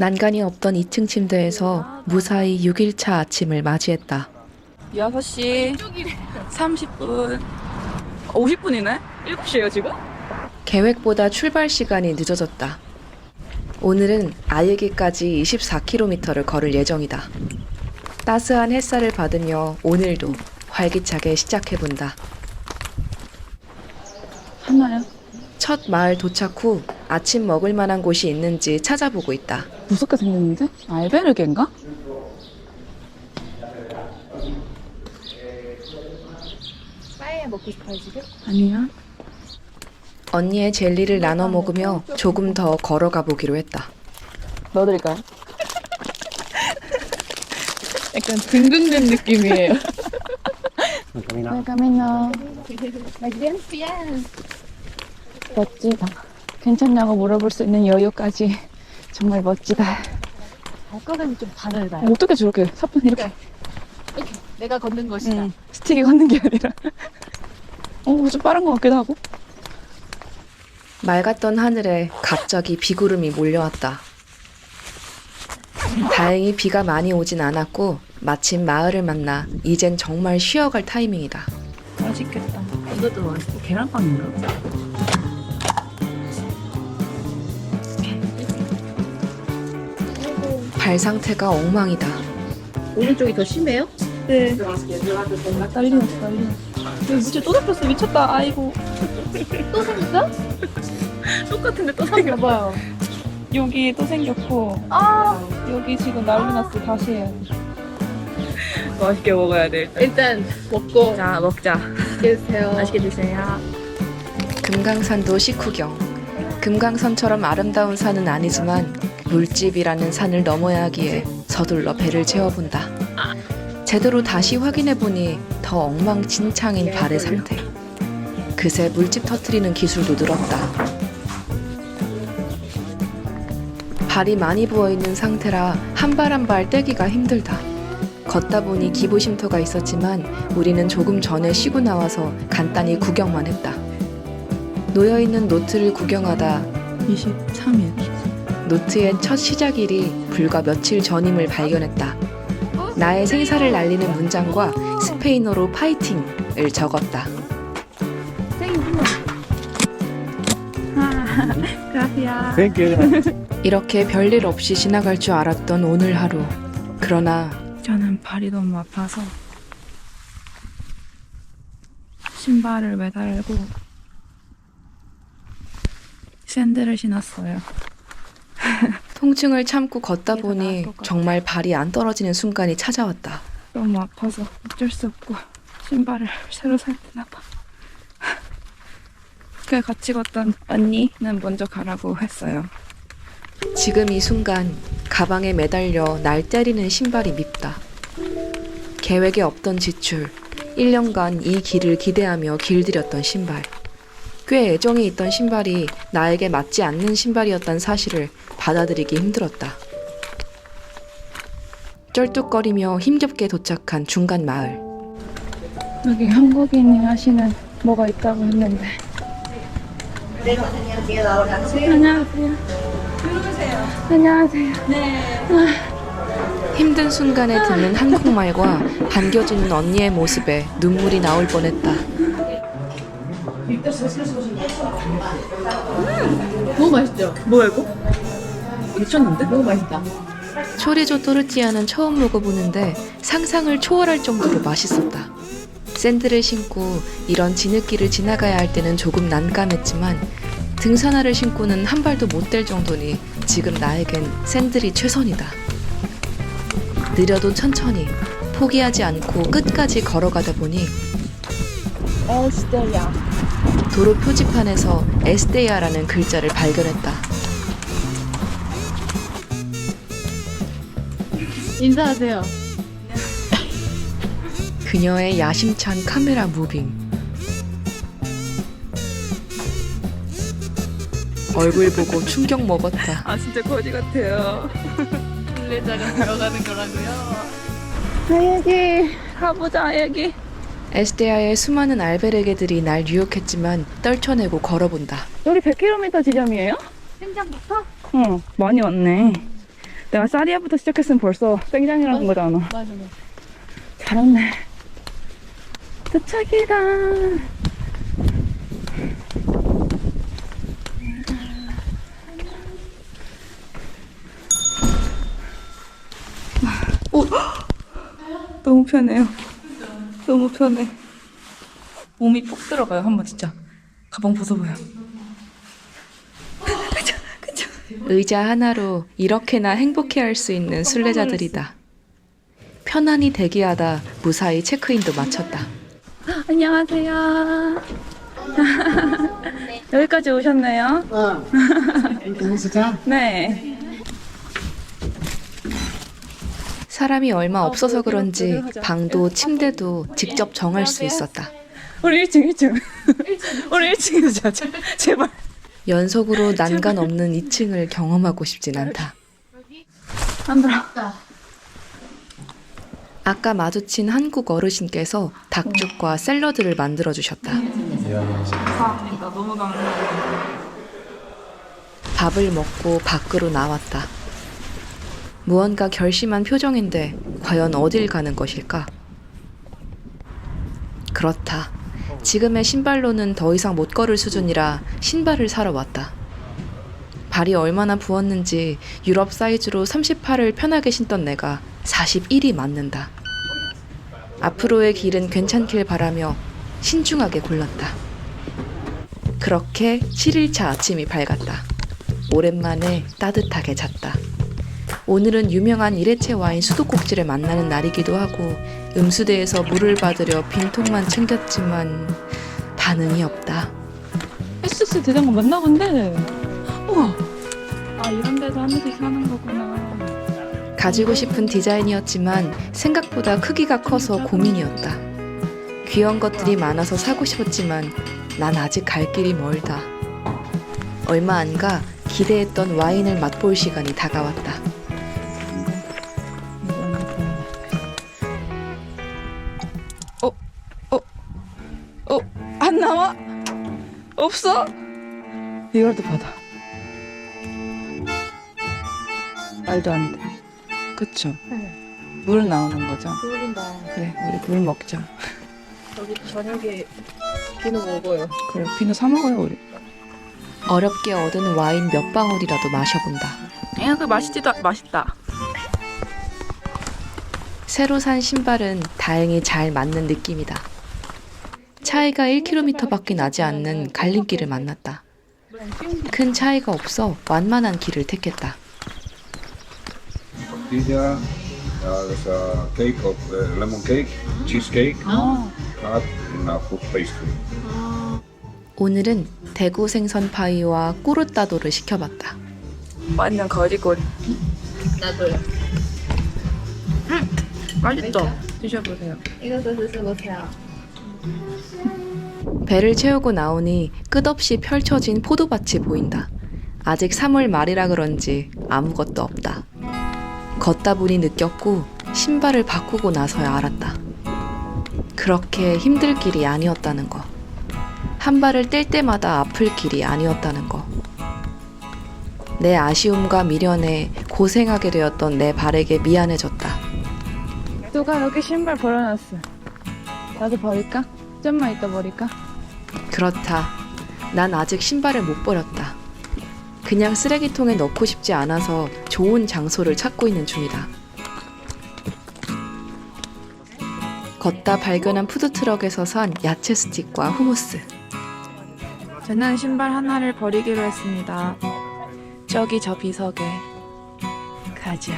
난간이 없던 2층 침대에서 무사히 6일차 아침을 맞이했다. 6시 30분 50분이네? 7시에요 지금? 계획보다 출발 시간이 늦어졌다. 오늘은 아예기까지 24km를 걸을 예정이다. 따스한 햇살을 받으며 오늘도 활기차게 시작해본다. 하나요? 첫 마을 도착 후 아침 먹을 만한 곳이 있는지 찾아보고 있다. 무섭게 생겼는데? 알베르게인가? 빠에 먹고 싶어요 지금? 아니야 언니의 젤리를 나눠 먹으며 조금 더 걸어가 보기로 했다. 넣어드릴까요? 약간 둥둥된 느낌이에요 웰카미노 Magnificent. 멋지다 괜찮냐고 물어볼 수 있는 여유까지 정말 멋지다 발걸음이 좀 다르다. 어떻게 저렇게 사뿐 이렇게 이렇게 내가 걷는 것이다. 응. 스틱이 걷는 게 아니라 어, 좀 빠른 것 같기도 하고 맑았던 하늘에 갑자기 비구름이 몰려왔다. 다행히 비가 많이 오진 않았고 마침 마을을 만나 이젠 정말 쉬어갈 타이밍이다. 맛있겠다 이것도 맛있고 계란빵인가? 발 상태가 엉망이다. 오른쪽이 더 심해요? 네. 떨리네, 떨리네. 여기 진짜 또 잡혔어. 미쳤다. 아이고. 또 생겼어? 똑같은데 또 생겼어요. 여기 또 생겼고. 아! 여기 지금 난리 났어. 다시. 맛있게 먹어야 돼. 일단 먹고 자, 먹자. 드세요. 드세요. 금강산도 식후경. 금강산처럼 아름다운 산은 아니지만 물집이라는 산을 넘어야 하기에 서둘러 배를 채워본다. 제대로 다시 확인해보니 더 엉망진창인 발의 상태. 그새 물집 터트리는 기술도 늘었다. 발이 많이 부어있는 상태라 한 발 한 발 떼기가 힘들다. 걷다 보니 기부심터가 있었지만 우리는 조금 전에 쉬고 나와서 간단히 구경만 했다. 놓여있는 노트를 구경하다 23일. 노트의 첫 시작일이 불과 며칠 전임을 발견했다. 나의 생사를 날리는 문장과 스페인어로 파이팅을 적었다. 이렇게 별일 없이 지나갈 줄 알았던 오늘 하루. 그러나 저는 발이 너무 아파서 신발을 매달고 샌들을 신었어요. 통증을 참고 걷다 보니. 정말 발이 안 떨어지는 순간이 찾아왔다. 너무 아파서 어쩔 수 없고 신발을 새로 살 때나 봐. 그 같이 걷던 언니는 먼저 가라고 했어요. 지금 이 순간 가방에 매달려 날 때리는 신발이 밉다. 계획에 없던 지출, 1년간 이 길을 기대하며 길들였던 신발. 꽤 애정이 있던 신발이 나에게 맞지 않는 신발이었다는 사실을 받아들이기 힘들었다. 쩔뚝거리며 힘겹게 도착한 중간 마을. 여기 한국인이 하시는 뭐가 있다고 했는데. 안녕하세요. 안녕하세요. 힘든 순간에 듣는 한국말과 반겨주는 언니의 모습에 눈물이 나올 뻔했다. 너무 맛있죠? 뭐야 이거? 미쳤는데? 너무 맛있다. 초리조 또르띠아는 처음 먹어보는데 상상을 초월할 정도로 맛있었다. 샌들을 신고 이런 진흙길을 지나가야 할 때는 조금 난감했지만 등산화를 신고는 한 발도 못 댈 정도니 지금 나에겐 샌들이 최선이다. 느려도 천천히 포기하지 않고 끝까지 걸어가다 보니 에스테야. 도로 표지판에서 에스테야라는 글자를 발견했다. 인사하세요. 그녀의 야심찬 카메라 무빙. 얼굴 보고 충격 먹었다. 아 진짜 거지 같아요. 둘레자리 들어가는 거라고요. 아야기 가보자 아야기. 에스테아의 수많은 알베르게들이 날 유혹했지만 떨쳐내고 걸어본다. 여기 100km 지점이에요? 생장부터? 응 많이 왔네. 내가 사리아부터 시작했으면 벌써 땡장이라는 거잖아. 맞아, 맞아. 잘했네. 도착이다. 오, 너무 편해요. 너무 편해. 몸이 푹 들어가요. 한번 진짜 가방 벗어봐요. 의자 하나로 이렇게나 행복해할 수 있는 순례자들이다. 편안히 대기하다 무사히 체크인도 마쳤다. 안녕하세요. 여기까지 오셨네요. 네. 사람이 얼마 없어서 그런지 방도 침대도 직접 정할 수 있었다. 우리 1층, 1층. 우리 1층에서 자자. 제발. 연속으로 난간 없는 2층을 경험하고 싶진 않다. 안 들어. 아까 마주친 한국 어르신께서 닭죽과 샐러드를 만들어 주셨다. 감사합니다. 너무 감사합니다. 밥을 먹고 밖으로 나왔다. 무언가 결심한 표정인데 과연 어딜 가는 것일까? 그렇다. 지금의 신발로는 더 이상 못 걸을 수준이라 신발을 사러 왔다. 발이 얼마나 부었는지 유럽 사이즈로 38을 편하게 신던 내가 41이 맞는다. 앞으로의 길은 괜찮길 바라며 신중하게 골랐다. 그렇게 7일차 아침이 밝았다. 오랜만에 따뜻하게 잤다. 오늘은 유명한 일회체 와인 수도꼭지를 만나는 날이기도 하고 음수대에서 물을 받으려 빈통만 챙겼지만 반응이 없다. SS 대장간 맞나 본데. 우와. 아, 이런 데서 한 대씩 사는 거구나. 가지고 싶은 디자인이었지만 생각보다 크기가 커서 고민이었다. 귀여운 것들이 많아서 사고 싶었지만 난 아직 갈 길이 멀다. 얼마 안 가 기대했던 와인을 맛볼 시간이 다가왔다. 없어? 이걸도 받아. 말도 안 돼. 그쵸? 물 나오는 거죠? 모른다. 그래, 우리 물 먹자. 여기 저녁에 비누 먹어요. 그래, 비누 사 먹어요, 우리. 어렵게 얻은 와인 몇 방울이라도 마셔본다. 야, 그 맛있지도, 맛있다. 새로 산 신발은 다행히 잘 맞는 느낌이다. 차이가 1km밖에 나지 않는 갈림길을 만났다. 큰 차이가 없어 완만한 길을 택했다. Uh, uh, 아. 오늘은 대구 생선 파이와 꾸르따도를 시켜봤다. 완전 거지꼬리. 나도요. 맛있죠? 드셔보세요. 이것도 드셔보세요. 배를 채우고 나오니 끝없이 펼쳐진 포도밭이 보인다. 아직 3월 말이라 그런지 아무것도 없다. 걷다 보니 느꼈고 신발을 바꾸고 나서야 알았다. 그렇게 힘들 길이 아니었다는 거. 한 발을 뗄 때마다 아플 길이 아니었다는 거. 내 아쉬움과 미련에 고생하게 되었던 내 발에게 미안해졌다. 누가 여기 신발 버려놨어. 나도 버릴까? 좀만 이따 버릴까? 그렇다. 난 아직 신발을 못 버렸다. 그냥 쓰레기통에 넣고 싶지 않아서 좋은 장소를 찾고 있는 중이다. 걷다 발견한 푸드트럭에서 산 야채 스틱과 후무스. 저는 신발 하나를 버리기로 했습니다. 저기 저 비석에 가자.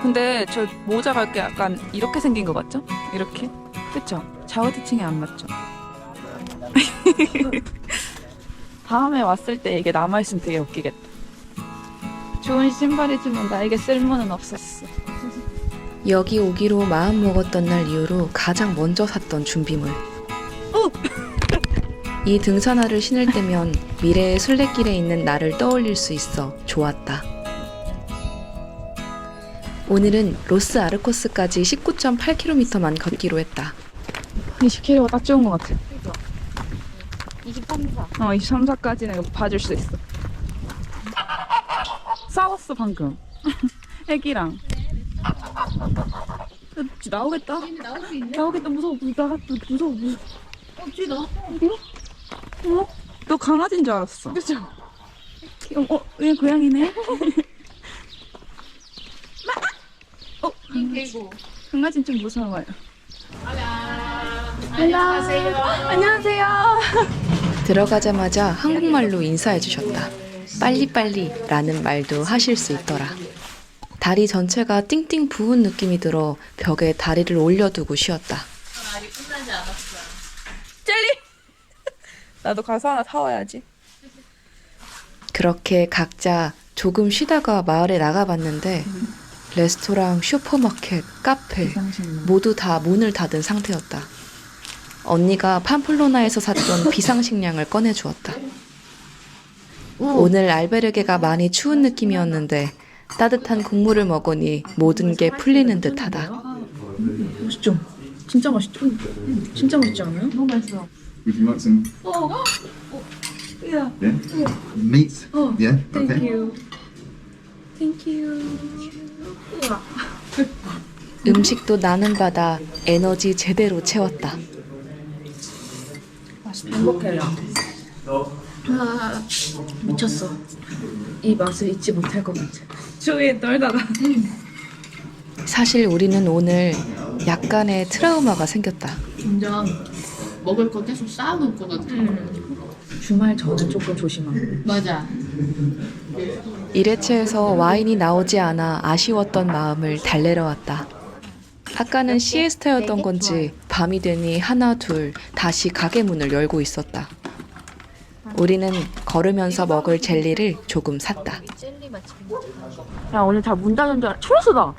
근데 저 모자가 이렇게 약간 이렇게 생긴 것 같죠? 이렇게? 그쵸? 좌우대칭이 안 맞죠? 다음에 왔을 때 이게 남아있으면 되게 웃기겠다. 좋은 신발이지만 나에게 쓸모는 없었어. 여기 오기로 마음 먹었던 날 이후로 가장 먼저 샀던 준비물. 이 등산화를 신을 때면 미래의 순례길에 있는 나를 떠올릴 수 있어 좋았다. 오늘은 로스 아르코스까지 19.8km만 걷기로 했다. 20kg가 딱 좋은 것 같아. 23사. 어, 23사까지는 봐줄 수 있어. 싸웠어, 방금. 애기랑. 어, 나오겠다. 나오겠다. 무서워. 나가 무서워. 무서워. 어, 쥐 나. 어? 너 강아지인 줄 알았어. 그죠? 어, 얘 고양이네. 어, 개고. 강아지는 좀 무서워요. 안녕하세요. 안녕하세요. 들어가자마자 한국말로 인사해 주셨다. 빨리빨리 라는 말도 하실 수 있더라. 다리 전체가 띵띵 부은 느낌이 들어 벽에 다리를 올려두고 쉬었다. 아직 끝나지 않았어요. 나도 가서 하나 사와야지. 그렇게 각자 조금 쉬다가 마을에 나가봤는데 레스토랑, 슈퍼마켓, 카페 모두 다 문을 닫은 상태였다. 언니가 팜플로나에서 샀던 비상식량을 꺼내 주었다. 오늘 알베르게가 많이 추운 느낌이었는데 따뜻한 국물을 먹으니 모든 게 풀리는 듯하다. 맛있죠? 진짜 맛있죠? 진짜 맛있지 않아요? 너무 맛있어. Would you like some? Yeah. Yeah. Meat. Oh, Yeah. Thank okay. you. Thank you. 음식도 나는 받아 에너지 제대로 채웠다. 행복해요. 아, 미쳤어. 이 맛을 잊지 못할 것 같아. 주위에 떨다가. 사실 우리는 오늘 약간의 트라우마가 생겼다. 점점 먹을 거 계속 쌓아놓을 것 같아. 주말 저는 조금 조심하고. 맞아. 이레체에서 와인이 나오지 않아 아쉬웠던 마음을 달래러 왔다. 아까는 시에스타였던 건지 밤이 되니 하나 둘 다시 가게 문을 열고 있었다. 우리는 걸으면서 먹을 젤리를 조금 샀다. 야 오늘 다 문 닫은 줄 알아. 초록수다.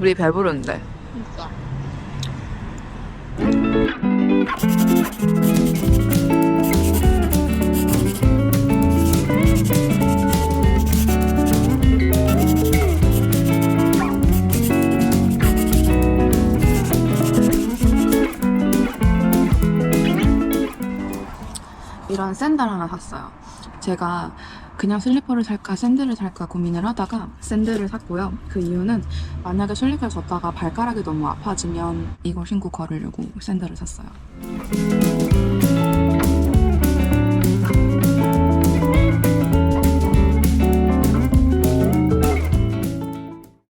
우리 배부른데. 그러니까. 이런 샌들 하나 샀어요. 제가 그냥 슬리퍼를 살까 샌들을 살까 고민을 하다가 샌들을 샀고요. 그 이유는 만약에 슬리퍼를 걷다가 발가락이 너무 아파지면 이걸 신고 걸으려고 샌들을 샀어요.